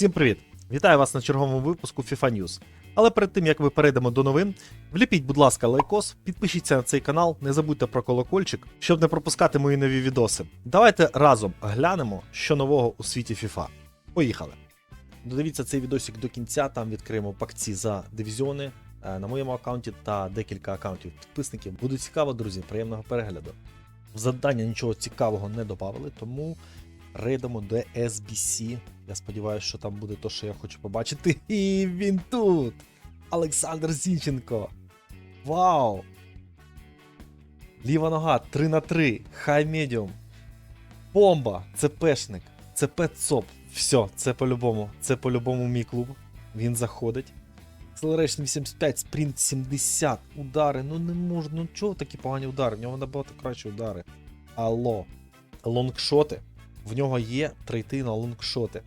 Всім привіт! Вітаю вас на черговому випуску FIFA News. Але перед тим як ми перейдемо до новин, вліпіть, будь ласка, лайкос, підпишіться на цей канал, не забудьте про колокольчик, щоб не пропускати мої нові відоси. Давайте разом глянемо, що нового у світі FIFA. Поїхали! Додивіться цей відосик до кінця, там відкриємо пакці за дивізіони е, на моєму аккаунті та декілька аккаунтів підписників. Буде цікаво, друзі, приємного перегляду. В завдання нічого цікавого не додали, тому рейдемо до SBC. Я сподіваюся, що там буде те, що я хочу побачити. І він тут! Олександр Зінченко. Вау! Ліва нога 3 на 3 хай медіум. Бомба! Це пешник, це петсоп. Все, це по-любому. Це по-любому мій клуб. Він заходить. Acceleration 85, спринт 70, удари. Ну не можна, ну чого такі погані удари? В нього набагато кращі удари. Алло. Лонгшоти. В нього є трейти на лонгшоти.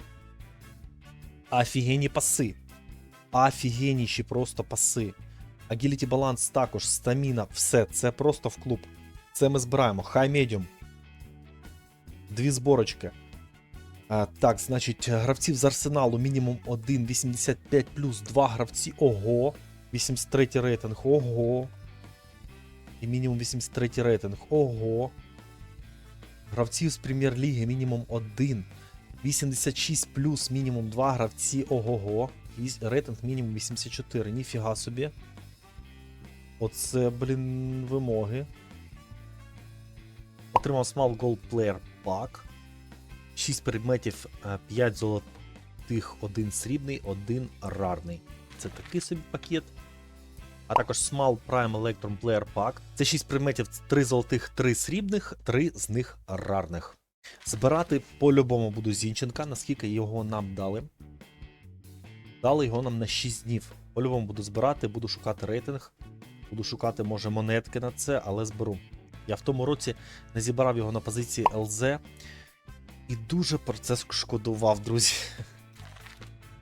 Офігенні паси. Офігенніші просто паси. Агіліті баланс також, стаміна, все, це просто в клуб. Це ми збираємо. Хай медіум. Дві зборочки. А, так, значить, гравців з арсеналу мінімум 1, 85 плюс 2 гравці. Ого. 83 рейтинг. Ого. І мінімум 83 рейтинг. Ого. Гравців з прем'єр-ліги мінімум 1. 86 плюс мінімум 2 гравці. Ого-го. Рейтинг мінімум 84. Ніфіга собі. Оце, блін, вимоги. Отримав Small Gold Player Pack. 6 предметів, 5 золотих, 1 срібний, 1 рарний. Це такий собі пакет. А також Small Prime Electron Player Pack. Це 6 предметів, 3 золотих, 3 срібних, 3 з них рарних. Збирати по-любому буду Зінченка, наскільки його нам дали. Дали його нам на 6 днів. По-любому буду збирати, буду шукати рейтинг. Буду шукати, може, монетки на це, але зберу. Я в тому році не зібрав його на позиції ЛЗ. І дуже про це шкодував, друзі.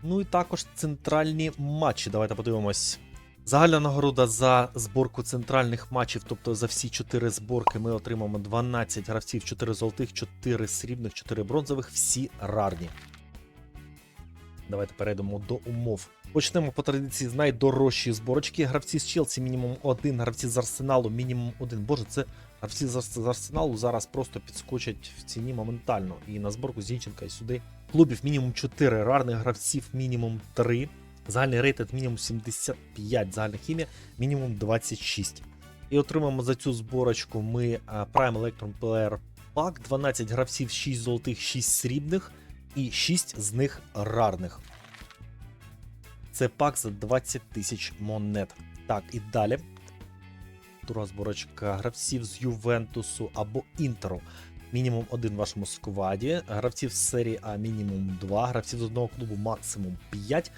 Ну і також центральні матчі. Давайте подивимось. Загальна нагорода за зборку центральних матчів, тобто за всі 4 зборки, ми отримаємо 12 гравців, 4 золотих, 4 срібних, 4 бронзових, всі рарні. Давайте перейдемо до умов. Почнемо по традиції з найдорожчої зборочки. Гравці з Челсі мінімум 1, гравці з Арсеналу мінімум 1. Боже, це гравці з Арсеналу зараз просто підскочать в ціні моментально. І на зборку Зінченка і сюди. Клубів мінімум 4, рарних гравців мінімум 3. Загальний рейтинг мінімум 75, загальна хімія мінімум 26. І отримаємо за цю зборочку ми Prime Electron Player Pack, 12 гравців, 6 золотих, 6 срібних і 6 з них рарних. Це пак за 20 тисяч монет. Так, і далі. Друга зборочка гравців з Ювентусу або Інтеру. Мінімум один в вашому скваді. Гравців з серії А мінімум 2, гравців з одного клубу максимум 5.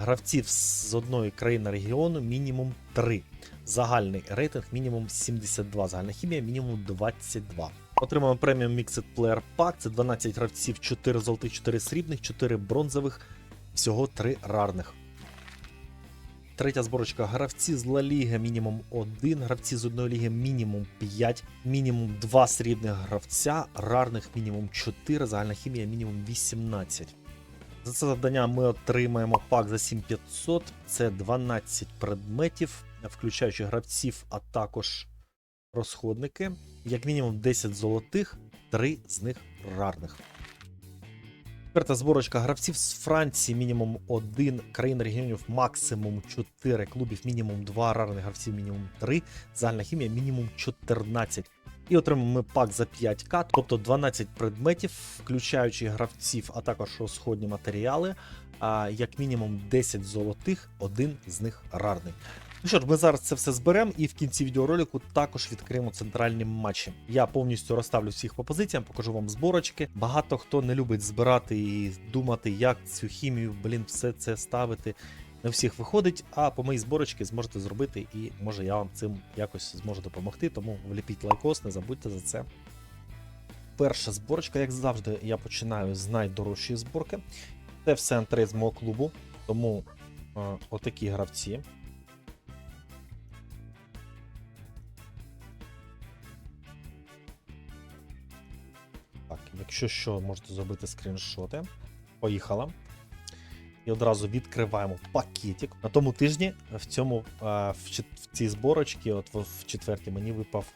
Гравців з одної країни регіону мінімум 3. Загальний рейтинг мінімум 72. Загальна хімія мінімум 22. Отримаємо преміум Mixed Player Pack. Це 12 гравців, 4 золотих, 4 срібних, 4 бронзових, всього 3 рарних. Третя зборочка. Гравці з Ла Ліги мінімум 1, гравці з одної ліги мінімум 5, мінімум 2 срібних гравця, рарних мінімум 4, загальна хімія мінімум 18. За це завдання ми отримаємо пак за 7500. Це 12 предметів, включаючи гравців, а також розходники. Як мінімум 10 золотих, 3 з них рарних. Четверта зборочка гравців з Франції мінімум 1, країн регіонів максимум 4, клубів мінімум 2, рарних гравців мінімум 3, загальна хімія мінімум 14. І отримаємо пак за 5к, тобто 12 предметів, включаючи гравців, а також розходні матеріали. А як мінімум 10 золотих, один з них рарний. Ну що ж, ми зараз це все зберемо і в кінці відеоролику також відкриємо центральні матчі. Я повністю розставлю всіх по позиціям, покажу вам зборочки. Багато хто не любить збирати і думати, як цю хімію, блін, все це ставити. Не всіх виходить, а по моїй зборочці зможете зробити, і може я вам цим якось зможу допомогти. Тому вліпіть лайкос, не забудьте за це. Перша зборочка, як завжди, я починаю з найдорожчої зборки. Це все антре з мого клубу, тому е, отакі гравці. Так, якщо що, можете зробити скріншоти. Поїхала. І одразу відкриваємо пакетик. На тому тижні в цьому а, в, цій зборочці, от в, четвертій, мені випав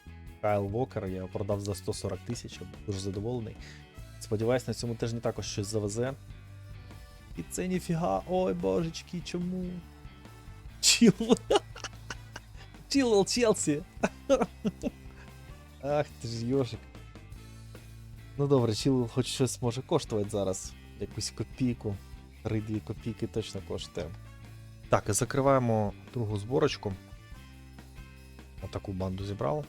Кайл Вокер. Я його продав за 140 тисяч, дуже задоволений. Сподіваюсь, на цьому тижні також щось завезе. І це ніфіга. Ой, божечки, чому? Чіл. Чілл Челсі. Ах ти ж йожик. Ну добре, чіл хоч щось може коштувати зараз. Якусь копійку. 3-2 копійки точно коштує. Так, і закриваємо другу зборочку. Отаку банду зібрав.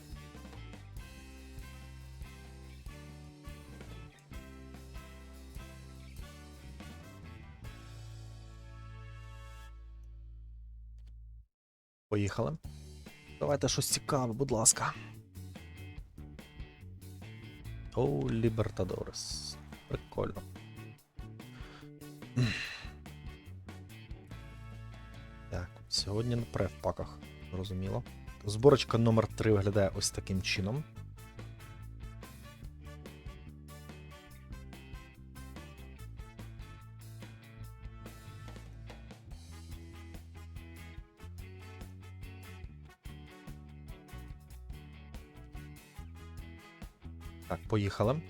Поїхали. Давайте щось цікаве, будь ласка. О, Лібертадорес. Прикольно. Так, сьогодні не пре в зрозуміло. Зборочка номер 3 виглядає ось таким чином. Так, поїхали.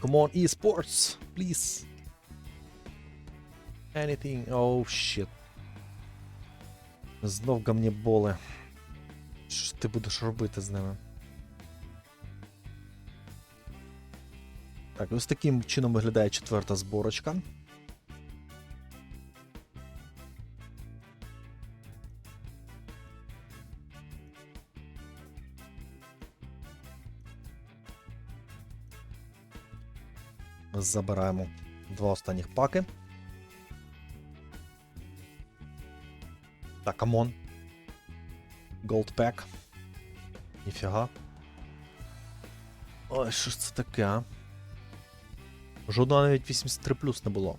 Come on, eSports, please. Anything. Oh, shit. Знов гамнєболи. Що ти будеш робити з ними? Так, ось таким чином виглядає четверта зборочка. Забираємо два останніх паки. Так, камон. Gold Pack. Ніфіга. Ой, що ж це таке, а? Жодного навіть 83 плюс не було.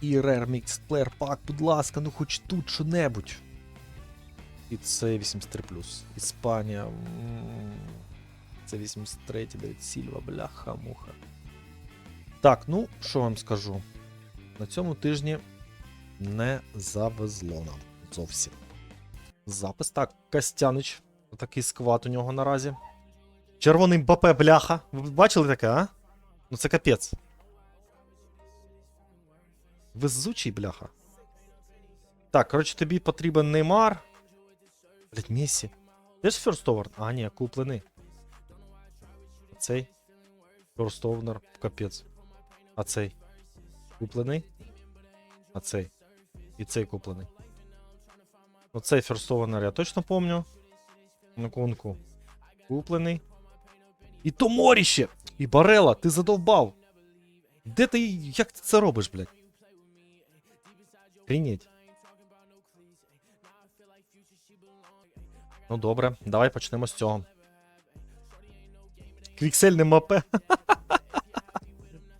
І Rare Mixed Player Pack, будь ласка, ну хоч тут що-небудь. І це 83 плюс. Іспанія. Це 83 Давид Сільва, бляха, муха. Так, ну, що вам скажу? На цьому тижні не завезло нам зовсім. Запис. Так, Костянич. Такий скват у нього наразі. Червоний Мбапе, бляха. Ви бачили таке, а? Ну це капець. Везучий, бляха. Так, коротше, тобі потрібен Неймар. Блять, Месі. Де ж ферстовер? А, ні, куплений. Цей. Ферстовнер, капець. А цей. Куплений. А цей. І цей куплений. Оцей ферстованер я точно помню. На конку. Куплений. І Томоріще! І Барела, ти задовбав. Де ти. Як ти це робиш, блядь? Прийнять. Ну добре, давай почнемо з цього. Квіксельне мапе.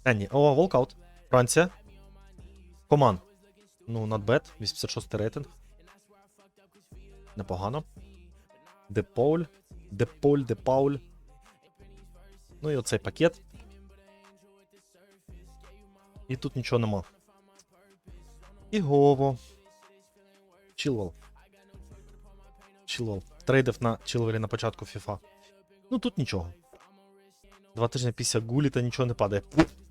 А, ні. О, волкаут. Франція. Коман. Ну, bad. 86 рейтинг. Непогано. Де Пауль. Де Поль, де Пауль. Ну і оцей пакет. І тут нічого нема. І Гово. Чилвел. Чилвел. Трейдив на Чилвелі на початку FIFA. Ну тут нічого. Два тижні після гуліта нічого не падає.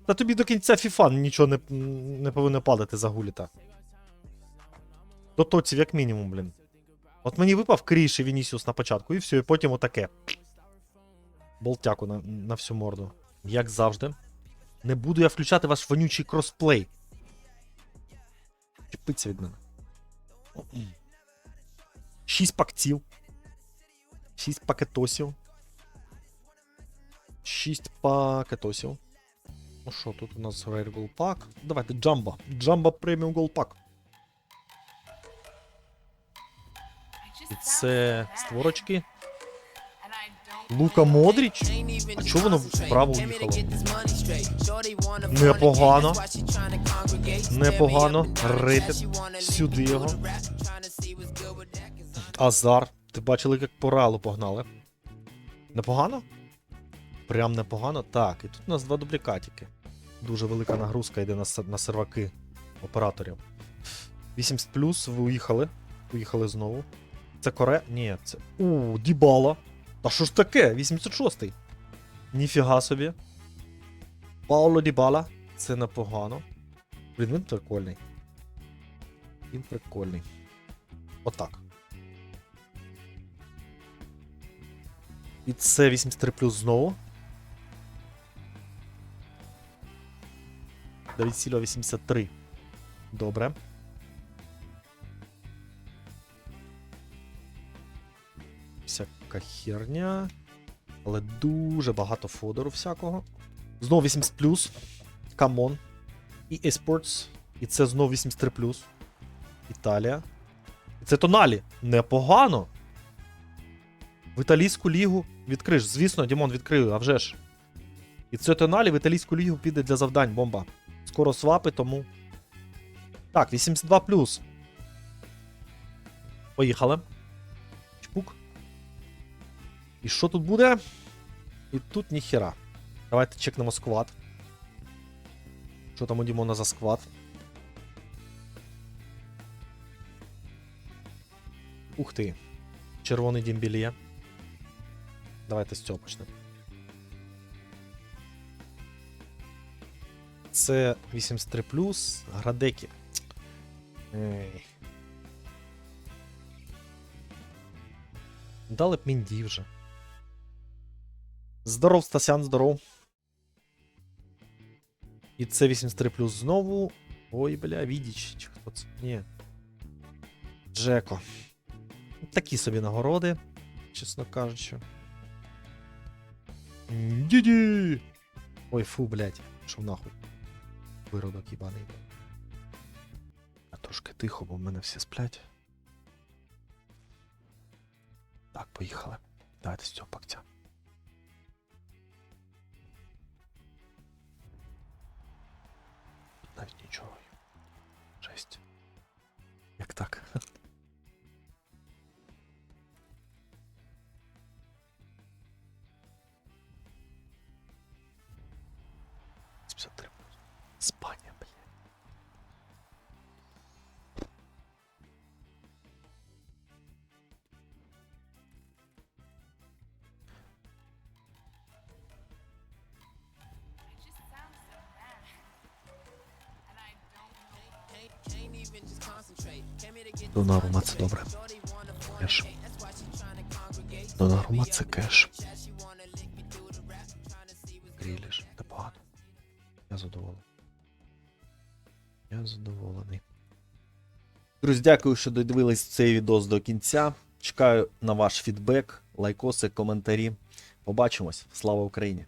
Та тобі до кінця FIFA нічого не, не повинно падати за гуліта. До тоців, як мінімум, блін. От мені випав Кріш і Вінісіус на початку, і все, і потім отаке. Болтяку на, на всю морду. Як завжди. Не буду я включати ваш вонючий кросплей. Чіпиться від мене. Шість пактів. Шість пакетосів. Шість пакетосів. Ну що, тут у нас Rare Pack. Давайте Джамба. Джамба Premium Gold Pack. Це створочки. Лука Модріч? А чого воно вправо уїхало? Непогано. Непогано. Рейтед. Сюди його. Азар. Ти бачили, як по ралу погнали? Непогано? Прям непогано. Так, і тут у нас два дублікатики. Дуже велика нагрузка йде на, серваки. операторів. 80 плюс, виїхали. Виїхали знову. Це Коре? Ні, це. У, Дібала. Та що ж таке? 86-й. Ніфіга собі. Пауло Дібала. Це непогано. Блін, він прикольний. Він прикольний. Отак. І це 83 плюс знову. Давід Сільва 83. Добре. Всяка херня. Але дуже багато фодору всякого. Знову 80 плюс. Камон. І eSports. І це знову 83 плюс. Італія. І це Тоналі. Непогано. В італійську лігу відкриш. Звісно, Дімон відкрив, а вже ж. І це Тоналі в італійську лігу піде для завдань, бомба. Скоро свапи, тому. Так, 82 плюс. Поїхали. І що тут буде? І тут ніхера. Давайте чекнемо сквад. Що там у Дімона за сквад? Ух ти. Червоний дімбілє. Давайте з цього почнемо. Це 83 градеки. Ей. Дали б мінді вже. Здоров, Стасян, здоров. І це 83 знову. Ой, бля, Відіч. Чи хто це? Ні. Джеко. Такі собі нагороди, чесно кажучи. Діді! Ой, фу, блядь, що нахуй. Виродок їбаний. А трошки тихо, бо в мене всі сплять. Так, поїхали. Давайте з цього пакця. Навіть нічого. Жесть. Як так? Списати Спання, блядь. Донарума це добре. Кеш. Донарума це кеш. Гріліш, непогано. Я задоволений. Я задоволений. Друзі, дякую, що додивились цей відос до кінця. Чекаю на ваш фідбек, лайкоси, коментарі. Побачимось. Слава Україні!